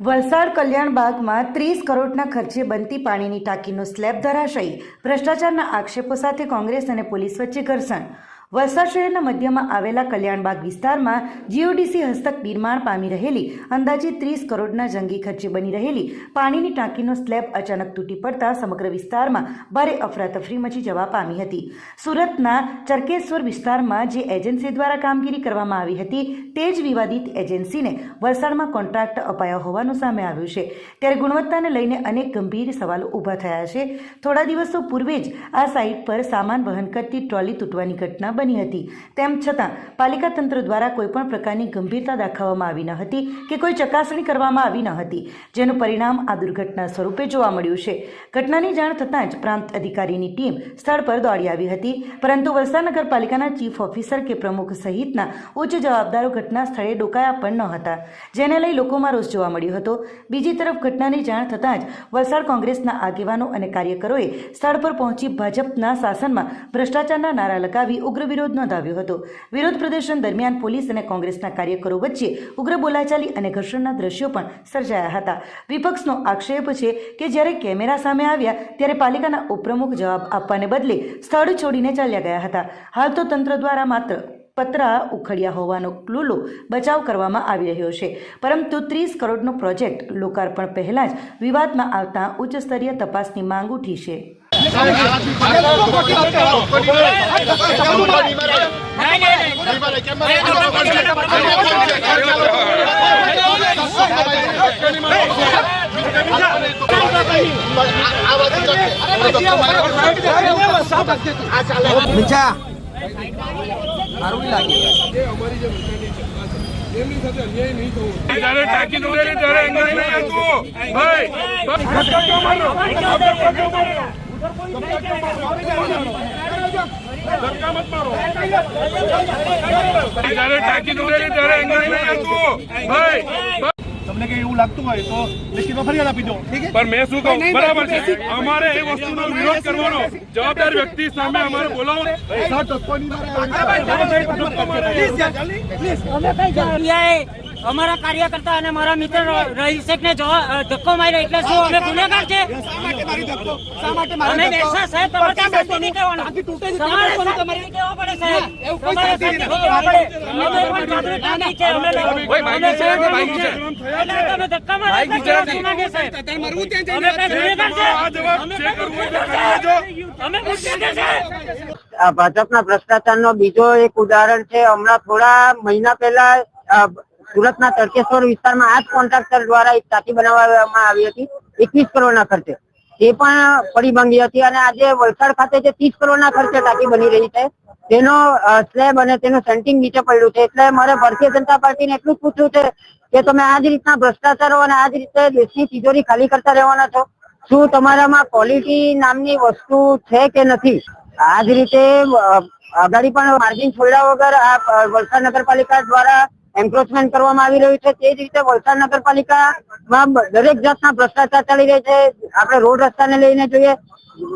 વલસાડ કલ્યાણબાગમાં ત્રીસ કરોડના ખર્ચે બનતી પાણીની ટાંકીનો સ્લેબ ધરાશયી. ભ્રષ્ટાચારના આક્ષેપો સાથે કોંગ્રેસ અને પોલીસ વચ્ચે ઘર્ષણ. વલસાડ શહેરના મધ્યમાં આવેલા કલ્યાણબાગ વિસ્તારમાં જીઓડીસી હસ્તક નિર્માણ પામી રહેલી અંદાજે ત્રીસ કરોડના જંગી ખર્ચે બની રહેલી પાણીની ટાંકીનો સ્લેબ અચાનક તૂટી પડતા સમગ્ર વિસ્તારમાં ભારે અફરાતફરી મચી જવા પામી હતી. સુરતના ચરકેશ્વર વિસ્તારમાં જે એજન્સી દ્વારા કામગીરી કરવામાં આવી હતી તે જ વિવાદિત એજન્સીને વલસાડમાં કોન્ટ્રાક્ટ અપાયો હોવાનું સામે આવ્યું છે. ત્યારે ગુણવત્તાને લઈને અનેક ગંભીર સવાલો ઊભા થયા છે. થોડા દિવસો પૂર્વે જ આ સાઇટ પર સામાન વહન કરતી ટ્રોલી તૂટવાની ઘટના બની હતી. તેમ છતાં, પાલિકા તંત્ર દ્વારા કોઈપણ પ્રકારની ગંભીરતા દાખવવામાં આવી ન હતી કે કોઈ ચકાસણી કરવામાં આવી ન હતી, જેનું પરિણામ આ દુર્ઘટના સ્વરૂપે જોવા મળ્યું છે. ઘટનાની જાણ થતાં જ પ્રાંત અધિકારીની ટીમ સ્થળ પર દોડી આવી હતી, પરંતુ વલસાડ નગરપાલિકાના ચીફ ઓફિસર કે પ્રમુખ સહિતના ઉચ્ચ જવાબદારો ઘટના સ્થળે ડોકાયા પણ ન હતા, જેને લઈ લોકોમાં રોષ જોવા મળ્યો હતો. બીજી તરફ, ઘટનાની જાણ થતાં જ વલસાડ કોંગ્રેસના આગેવાનો અને કાર્યકરોએ સ્થળ પર પહોંચી ભાજપના શાસનમાં ભ્રષ્ટાચારના નારા લગાવી ઉગ્ર વિરોધ નોંધાવ્યો હતો. વિરોધ પ્રદર્શન દરમિયાન પોલીસ અને કોંગ્રેસના કાર્યકરો વચ્ચે ઉગ્ર બોલાચાલી અને ઘર્ષણના દ્રશ્યો પણ સર્જાયા હતા. વિપક્ષનો આક્ષેપ છે કે જ્યારે કેમેરા સામે આવ્યા ત્યારે પાલિકાના ઉપપ્રમુખ જવાબ આપવાને બદલે સ્થળ છોડીને ચાલ્યા ગયા હતા. હાલ તો તંત્ર દ્વારા માત્ર પતરા ઉખડ્યા હોવાનો લૂલો બચાવ કરવામાં આવી રહ્યો છે. પરંતુ ત્રીસ કરોડનો પ્રોજેક્ટ લોકાર્પણ પહેલાં જ વિવાદમાં આવતા ઉચ્ચ સ્તરીય તપાસની માંગ ઉઠી છે. મીઠા. સારું નહીં લાગે. જ્યારે ટાંકી તૂટેલી ત્યારે એંગલ નહીં હતું ભાઈ ધક્કા મારો ધક્કા મારો તમને કઈ એવું લાગતું હોય તો લેખિતમાં ફરિયાદ આપી દો પણ મેં શું કહું? બરાબર છે. અમારે એ વસ્તુનો વિરોધ કરવાનો જવાબદાર વ્યક્તિ સામે અમારે બોલાવો. અમે કઈ જગ્યાએ અમારા કાર્યકર્તા અને મારા મિત્ર રહીશેખ ને ધક્કો માર્યો એટલે શું અમે ગુનેગાર છે? અમે મારી બેસા સાહેબ તમારે નહીં કહેવાનું. તમારે નહીં કહેવું પડે સાહેબ. તમારે નહીં કહેવું પડે. ધક્કા મારો ભાજપના ભ્રષ્ટાચારનો બીજો એક ઉદાહરણ છે. હમણાં થોડા મહિના પહેલા સુરતના તડકેશ્વર વિસ્તારમાં આ જ કોન્ટ્રાક્ટર દ્વારા એક ટાંકી બનાવવામાં આવી હતી, એકવીસ કરોડના ખર્ચે. તે પણ પડી ભાંગી હતી અને આજે વલસાડ ખાતે જે ત્રીસ કરોડના ખર્ચે ટાંકી બની રહી છે, તેનો સ્લેબ અને તેનું સેન્ટિંગ નીચે પડ્યું છે. એટલે મારે ભારતીય જનતા પાર્ટીને એટલું જ પૂછવું છે કે તમે આ જ રીતના ભ્રષ્ટાચારો અને આ જ રીતે દેશની તિજોરી ખાલી કરતા રહેવાના છો? શું તમારામાં ક્વોલિટી નામની વસ્તુ છે કે નથી? આ જ રીતે આગાડી પણ માર્જિન છોડ્યા વગર આ વલસાડ નગરપાલિકા દ્વારા એન્ક્રોચમેન્ટ કરવામાં આવી રહ્યું છે, તે જ રીતે વલસાડ નગરપાલિકામાં દરેક જાતના ભ્રષ્ટાચાર ચાલી રહ્યા છે. આપણે રોડ રસ્તાને લઈને જોઈએ.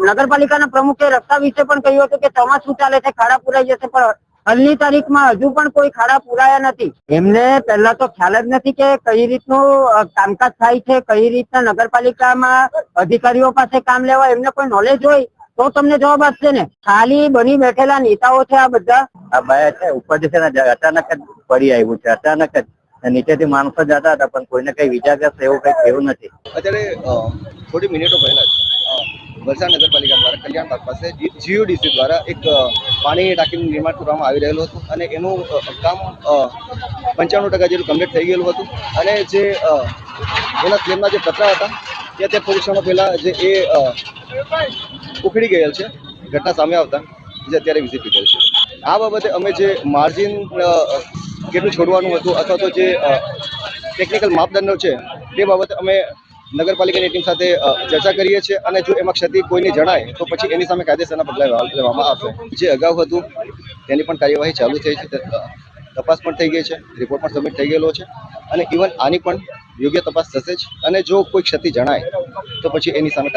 નગરપાલિકાના પ્રમુખે રસ્તા વિશે પણ કહ્યું હતું કે ચોમાસું ચાલે છે, ખાડા પુરાઈ જશે, પણ હાલની તારીખમાં હજુ પણ કોઈ ખાડા પુરાયા નથી. એમને પહેલા તો ખ્યાલ જ નથી કે કઈ રીતનું કામકાજ થાય છે, કઈ રીતના નગરપાલિકામાં અધિકારીઓ પાસે કામ લેવા, એમને કોઈ નોલેજ હોય તો તમને જવાબ આપશે ને. ખાલી બની બેઠેલા નેતાઓ છે આ બધા. આ બાયા છે ઉપરથી છે ને અચાનક જ પડી આવ્યું છે અચાનક જ. નીચેથી માણસો જતા હતા પણ કોઈને કઈ વિજાગ્રસ્ત એવું કઈ થયું નથી. અત્યારે થોડી મિનિટો પહેલા જ વલસાડ નગરપાલિકા દ્વારા કલ્યાણબાગ પાસે જીયુડીસી દ્વારા એક પાણી ટાંકીનું નિર્માણ કરવામાં આવી રહેલું હતું અને એનું અ, કામ પંચાણું ટકા જેટલું કમ્પ્લીટ થઈ ગયેલું હતું. અને જે એના ક્લેમના જે પતરા હતા ત્યાં ત્યાં થોડી પહેલાં જે એ ઉખડી ગયેલ છે, ઘટના સામે આવતા, જે અત્યારે વિઝિટ છે. આ બાબતે અમે જે માર્જિન કેટલું છોડવાનું હતું, અથવા તો જે ટેકનિકલ માપદંડો છે, તે બાબતે અમે નગરપાલિકાની ટીમ સાથે ચર્ચા કરીએ છીએ અને જો એમાં ક્ષતિ કોઈને જણાય, તો પછી એની સામે કાયદેસરના પગલાં લેવામાં આવશે. જે અગાઉ હતું, તેની પણ કાર્યવાહી ચાલુ થઈ છે તપાસ પણ થઈ ગઈ છે રિપોર્ટ પણ સબમિટ થઈ ગયેલો છે અને ઇવન આની પણ યોગ્ય તપાસ થશે જ. અને જો કોઈ ક્ષતિ જણાય, તો પછી એની સામે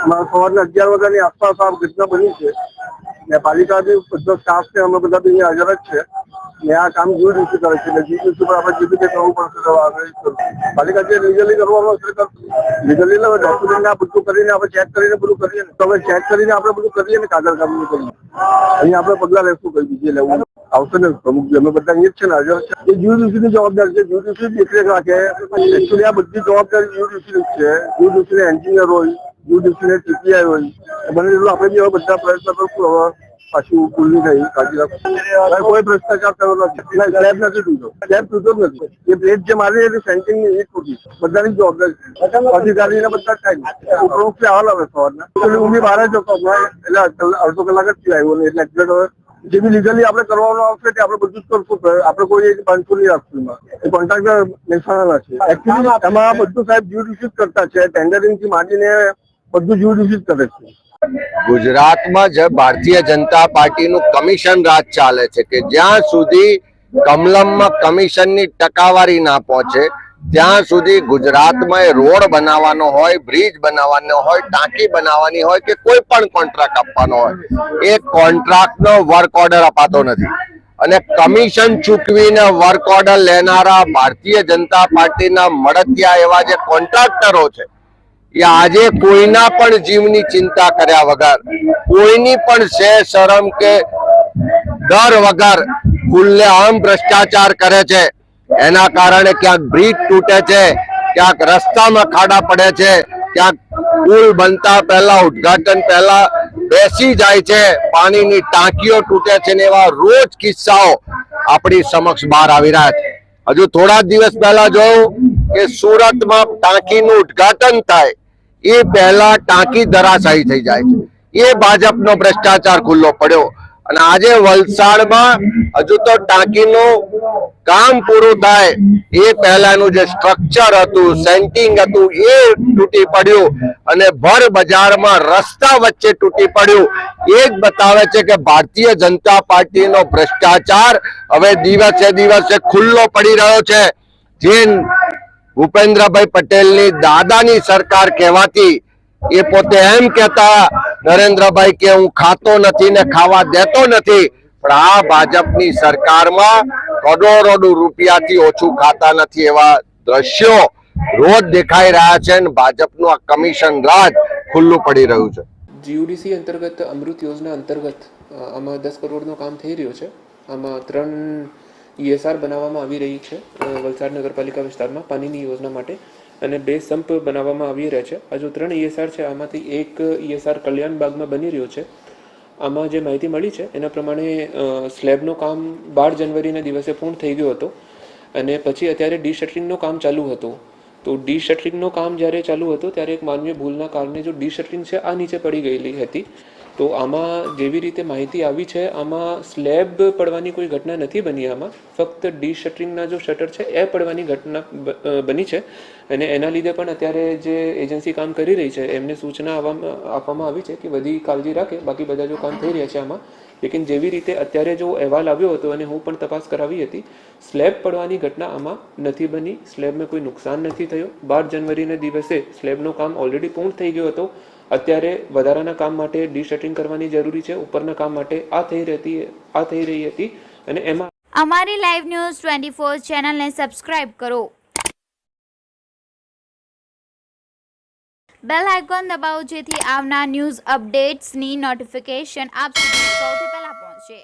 સવારના અગિયાર વાગ્યાની આસપાસ આ ઘટના બની છે. ને પાલિકાથી બધા સ્ટાફ છે અમે બધા બી અહીંયા હાજર જ છે. ને આ કામ જીયુડીસી કરે છે. એટલે જીવ ઉપર આપણે કીધું રીતે કરવું પડશે પાલિકા જે લીગલી કરવાનું હશે લીગલી લીગલી ડોક્યુમેન્ટ આ બધું કરીને આપણે ચેક કરીને બધું કરીએ ને. તો હવે ચેક કરીને આપણે બધું કરીએ ને કાગળ કામ કરીએ. અહીંયા આપણે પગલાં લેશું કઈ બીજે લેવું. આવશે ને પ્રમુખ અમે બધા અહીંયા જ છે ને હાજર છે. એ જીવની જવાબદારી છે. દિવસી દેખરેખ રાખે એકચુઅલી આ બધી જવાબદારી જીવની જ છે. જીવ ને એન્જિનિયર હોય જીયુડીસી ને ટીપીઆઈ હોય બને એટલું બી હવે બધા પ્રયત્ન કરશું હવે પાછું ભૂલની થઈ કાળજી રાખો. કોઈ ભ્રષ્ટાચાર કરેલો નથી સ્લેબ નથી તૂટ્યો. સ્લેબ તૂટ્યો જ નથી. એ પ્લેટ જે મારી સેન્ટિંગની એ તૂટી. બધાની જવાબદારી બધા થાય ઉપરોક્ત અહેવાલ આવે સવારના. એટલે અડધો કલાક જ થયો આવ્યો એટલે હવે જે બી લીગલી આપણે કરવાનું આવશે તે આપણે બધું જ કરશું. આપણે કોઈ બાંધતું નહીં રાખશું એ કોન્ટ્રાક્ટર મહેસાણાના છે. એમાં બધું સાહેબ જીયુડીસી જ કરતા છે. ટેન્ડરિંગથી માંડીને બધું જીયુડીસી કરે છે. ગુજરાતમાં જે ભારતીય જનતા પાર્ટીનું કમિશન રાજ ચાલે છે કે જ્યાં સુધી કમલમમાં કમિશનની ટકાવારી ના પહોંચે, ત્યાં સુધી ગુજરાતમાં રોડ બનાવવાનો હોય, બ્રિજ બનાવવાનો હોય, ટાંકી બનાવવાની હોય કે કોઈ પણ કોન્ટ્રાક્ટ આપવાનો હોય, એ કોન્ટ્રાક્ટનો વર્ક ઓર્ડર અપાતો નથી. અને કમિશન ચૂકવીને વર્ક ઓર્ડર લેનારા ભારતીય જનતા પાર્ટીના મળતિયા એવા જે કોન્ટ્રાક્ટરો છે એ આજે કોઈના પણ જીવની ચિંતા કર્યા વગર, કોઈની પણ શે શરમ કે ડર વગર ખુલ્લેઆમ ભ્રષ્ટાચાર કરે છે. એના કારણે ક્યાંક બ્રિજ તૂટે છે, ક્યાંક રસ્તામાં ખાડા પડે છે, ક્યાંક પુલ બનતા પહેલા, ઉદ્ઘાટન પહેલા બેસી જાય છે, પાણીની ટાંકીઓ તૂટે છે ને એવા રોજ કિસ્સાઓ આપણી સમક્ષ બહાર આવી રહ્યા છે. હજુ થોડા દિવસ પહેલા જોયું કે સુરતમાં ટાંકીનું ઉદ્ઘાટન થાય એ પહેલા ટાંકી ધરાશાયી થઈ જાય છે. એ ભાજપનો ભ્રષ્ટાચાર ખુલ્લો પડ્યો. અને આજે વલસાડમાં હજુ તો ટાંકીનું કામ પૂરું થાય. એ પહેલાનું જે સ્ટ્રક્ચર હતું સેન્ટિંગ હતું, એ તૂટી પડ્યું. અને ભર બજારમાં રસ્તા વચ્ચે તૂટી પડ્યું. એ જ બતાવે છે કે ભારતીય જનતા પાર્ટીનો ભ્રષ્ટાચાર હવે દિવસે દિવસે ખુલ્લો પડી રહ્યો છે. જે ભૂપેન્દ્રભાઈ પટેલની દાદાની સરકાર કહેવાતી એ પોતે એમ કહેતા, નરેન્દ્રભાઈ, કે હું ખાતો નથી ને ખાવા દેતો નથી, પણ આ ભાજપની સરકારમાં કરોડો રૂપિયાથી ઓછું ખાતા નથી એવા દ્રશ્યો રોજ દેખાઈ રહ્યા છે અને ભાજપનું આ કમિશન રાજ ખુલ્લું પડી રહ્યું છે. જીયુડીસી અંતર્ગત અમૃત યોજના અંતર્ગત આમાં દસ કરોડનું કામ થઈ રહ્યું છે. આમાં ત્રણ ઈએસઆર બનાવવામાં આવી રહી છે વલસાડ નગરપાલિકા વિસ્તારમાં પાણીની યોજના માટે. અને બે સંપ બનાવવામાં આવી રહ્યા છે. હજુ ત્રણ ઈએસઆર છે, આમાંથી એક ઈએસઆર કલ્યાણ બાગમાં બની રહ્યો છે. આમાં જે માહિતી મળી છે, એના પ્રમાણે સ્લેબનું કામ બાર જનવરીના દિવસે પૂર્ણ થઈ ગયું હતું. અને પછી અત્યારે ડી શટરિંગનું કામ ચાલુ હતું. તો ડી શટરિંગનું કામ જ્યારે ચાલુ હતું, ત્યારે એક માનવીય ભૂલના કારણે જો ડી શટરિંગ છે, આ નીચે પડી ગયેલી હતી. તો આમાં જેવી રીતે માહિતી આવી છે, આમાં સ્લેબ પડવાની કોઈ ઘટના નથી બની આમાં. ફક્ત ડી શટરિંગના જો શટર છે, એ પડવાની ઘટના બની છે. અને એના લીધે પણ અત્યારે જે એજન્સી કામ કરી રહી છે, એમને સૂચના આપવામાં આવી છે કે બધી કાળજી રાખે, બાકી બધા જો કામ થઈ રહ્યા છે આમાં. લેકિન જેવી રીતે અત્યારે જો અહેવાલ આવ્યો હતો અને હું પણ તપાસ કરાવી હતી, સ્લેબ પડવાની ઘટના આમાં નથી બની. સ્લેબમાં કોઈ નુકસાન નથી થયું. બાર જનવરીના દિવસે સ્લેબનું કામ ઓલરેડી પૂર્ણ થઈ ગયું હતું. અત્યારે વધારાના કામ માટે ડી કરવાની જરૂરી છે. ઉપરના કામ માટે આ થઈ રહેતી, આ થઈ રહી હતી અને એમાં અમારી લાઈવ ન્યૂઝ ટ્વેન્ટી ફોર ચેનલને સબસ્ક્રાઇબ કરો. બેલ આઇકોન દબાવો જેથી આવનાર ન્યૂઝ અપડેટ્સની નોટિફિકેશન આપ સુધી સૌથી પહેલા પહોંચે.